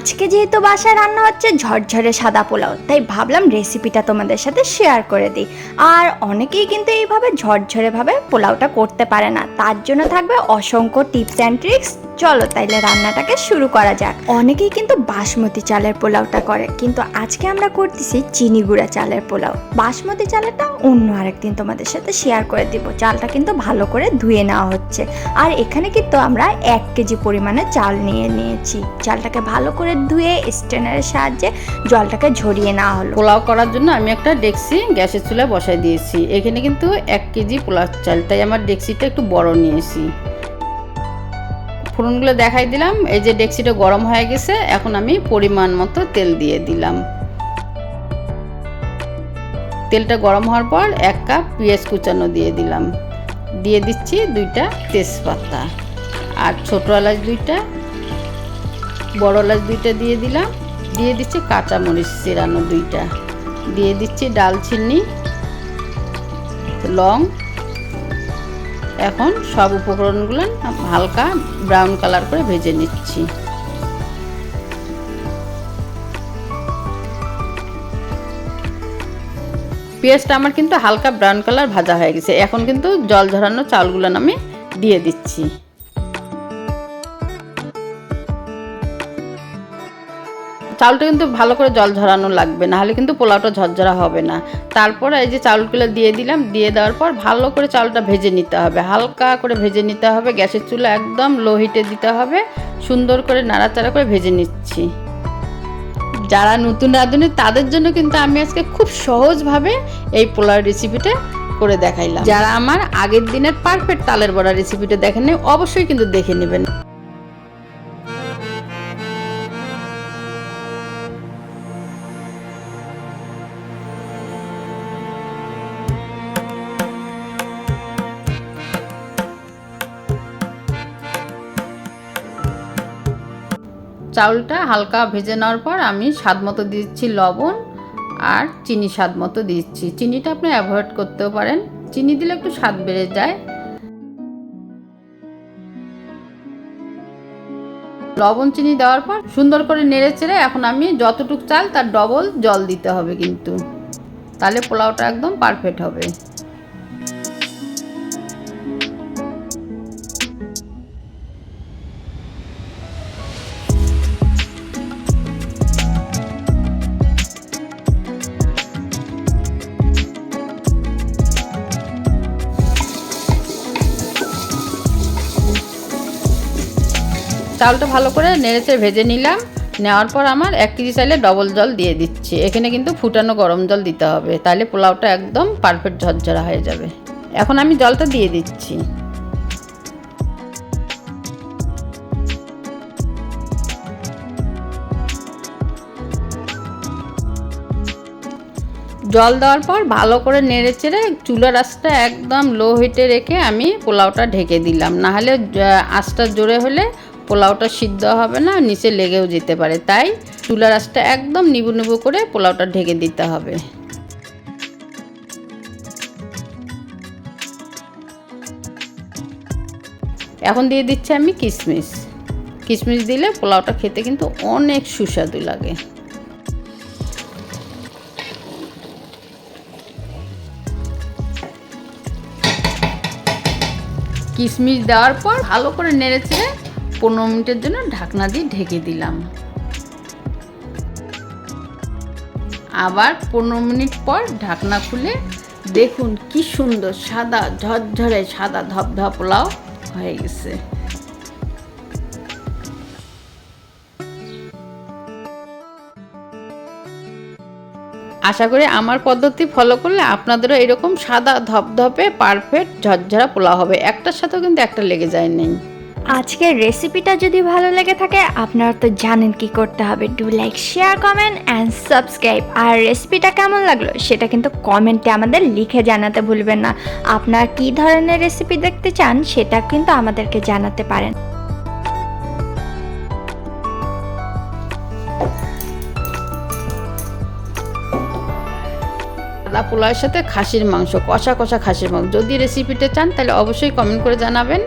আজকে যেহেতু বাসায় রান্না হচ্ছে, ঝরঝরে সাদা পোলাও। তাই ভাবলাম রেসিপিটা তোমাদের সাথে শেয়ার করে দিই। আর অনেকেই কিন্তু এইভাবে ঝরঝরেভাবে পোলাওটা করতে পারে না। তার জন্য থাকবে অসংখ্য টিপস অ্যান্ড ট্রিক্স চলো তাইলে রান্নাটাকে শুরু করা যাক। অনেকেই কিন্তু বাসমতি চালের পোলাওটা করে, কিন্তু আজকে আমরা করতেছি চিনি গুঁড়া চালের পোলাও। বাসমতি চালেরটা অন্য আরেকদিন তোমাদের সাথে শেয়ার করে দিব। চালটা কিন্তু ভালো করে ধুয়ে নেওয়া হচ্ছে। আর এখানে কিন্তু আমরা এক কেজি পরিমাণে চাল নিয়ে নিয়েছি। চালটাকে ভালো করে ধুয়ে স্ট্রেনারের সাহায্যে জলটাকে ঝরিয়ে নেওয়া হলো। পোলাও করার জন্য আমি একটা ডেক্সি গ্যাসের চুলায় বসাই দিয়েছি। এখানে কিন্তু এক কেজি পোলাও চাল, তাই আমার ডেক্সিটা একটু বড় নিয়েছি। ফোড়নগুলো দেখাই দিলাম। এই যে ডেক্সিটা গরম হয়ে গেছে, এখন আমি পরিমাণ মতো তেল দিয়ে দিলাম। তেলটা গরম হওয়ার পর এক কাপ পেঁয়াজ কুচানো দিয়ে দিলাম। দিয়ে দিচ্ছি দুইটা তেজপাতা। আর ছোটো এলাচ দুইটা, বড় এলাচ দুইটা দিয়ে দিলাম। দিয়ে দিচ্ছি কাঁচামরিচ চেরানো দুইটা। দিয়ে দিচ্ছি ডালচিনি, লং এখন সব উপকরণগুলো হালকা ব্রাউন কালার করে ভেজে নিচ্ছি। পেঁয়াজটা আমার কিন্তু হালকা ব্রাউন কালার ভাজা হয়ে গেছে। এখন কিন্তু জল ঝরানো চালগুলো আমি দিয়ে দিচ্ছি। চাউলটা কিন্তু ভালো করে জল ঝরানো লাগবে না হলে কিন্তু পোলাওটা ঝরঝরা হবে না। তারপর এই যে চাউলগুলো দিয়ে দিলাম, দিয়ে দেওয়ার পর ভালো করে চাউলটা ভেজে নিতে হবে। হালকা করে ভেজে নিতে হবে, গ্যাসের চুলা একদম লো হিটে দিতে হবে। সুন্দর করে নাড়াচাড়া করে ভেজে নিচ্ছি। যারা নতুন রাঁধুনি, তাদের জন্য কিন্তু আমি আজকে খুব সহজভাবে এই পোলাও রেসিপিটা করে দেখাইলাম। যারা আমার আগের দিনের পারফেক্ট তালের বড়া রেসিপিটা দেখেন অবশ্যই কিন্তু দেখে নেবেন। চাউলটা হালকা ভেজে নেওয়ার পর আমি স্বাদ মতো দিচ্ছি লবণ আর চিনি স্বাদ মতো দিচ্ছি। চিনিটা আপনি অ্যাভয়েড করতেও পারেন। চিনি দিলে একটু স্বাদ বেড়ে যায়। লবণ, চিনি দেওয়ার পর সুন্দর করে নেড়ে চেড়ে এখন আমি যতটুক চাল তার ডবল জল দিতে হবে কিন্তু। তাহলে পোলাওটা একদম পারফেক্ট হবে। চালটা ভালো করে নেড়েচে ভেজে নিলাম। নেওয়ার পর আমার এক কেজি চাইলে ডবল জল দিয়ে দিচ্ছি। এখানে কিন্তু ফুটানো গরম জল দিতে হবে। তাহলে পোলাওটা একদম পারফেক্ট ঝরঝরা হয়ে যাবে। এখন আমি জলটা দিয়ে দিচ্ছি। জল দেওয়ার পর ভালো করে নেড়ে চেড়ে চুলার আঁচটা একদম লো হিটে রেখে আমি পোলাওটা ঢেকে দিলাম। নাহলে আঁচটা জোরে হলে পোলাওটা সিদ্ধ হবে না, নিচে লেগেও যেতে পারে। তাই চুলার আঁচটা একদম নিবু নিবু করে পোলাওটা ঢেকে দিতে হবে। এখন দিয়ে দিচ্ছি আমি কিশমিশ কিশমিশ দিলে পোলাওটা খেতে কিন্তু অনেক সুস্বাদু লাগে। কিশমিশ দেওয়ার পর ভালো করে নেড়েছে পনেরো মিনিটের জন্য ঢাকনা দিয়ে ঢেকে দিলাম। আবার পনেরো মিনিট পর ঢাকনা খুলে দেখুন কি সুন্দর সাদা, ঝরঝরে সাদা ধপধপ পোলাও হয়ে গেছে। আশা করি আমার পদ্ধতি ফলো করলে আপনাদেরও এরকম সাদা ধপধপে পারফেক্ট ঝরঝরা পোলাও হবে। একটার সাথেও কিন্তু একটা লেগে যায় নেই। আজকের রেসিপিটা যদি ভালো লেগে থাকে, আপনারা তো জানেন কি করতে হবে। Do like share comment and subscribe আর রেসিপিটা কেমন লাগল, সেটা কিন্তু কমেন্টে আমাদের লিখে জানাতে ভুলবেন না। আপনারা কী ধরনের রেসিপি দেখতে চান, সেটা কিন্তু আমাদেরকে জানাতে পারেন। সাদা পোলাওয়ের সাথে খাসির মাংস, কষা কষা খাসির মাংস। যদি রেসিপিটা চান, তাহলে অবশ্যই কমেন্ট করে জানাবেন।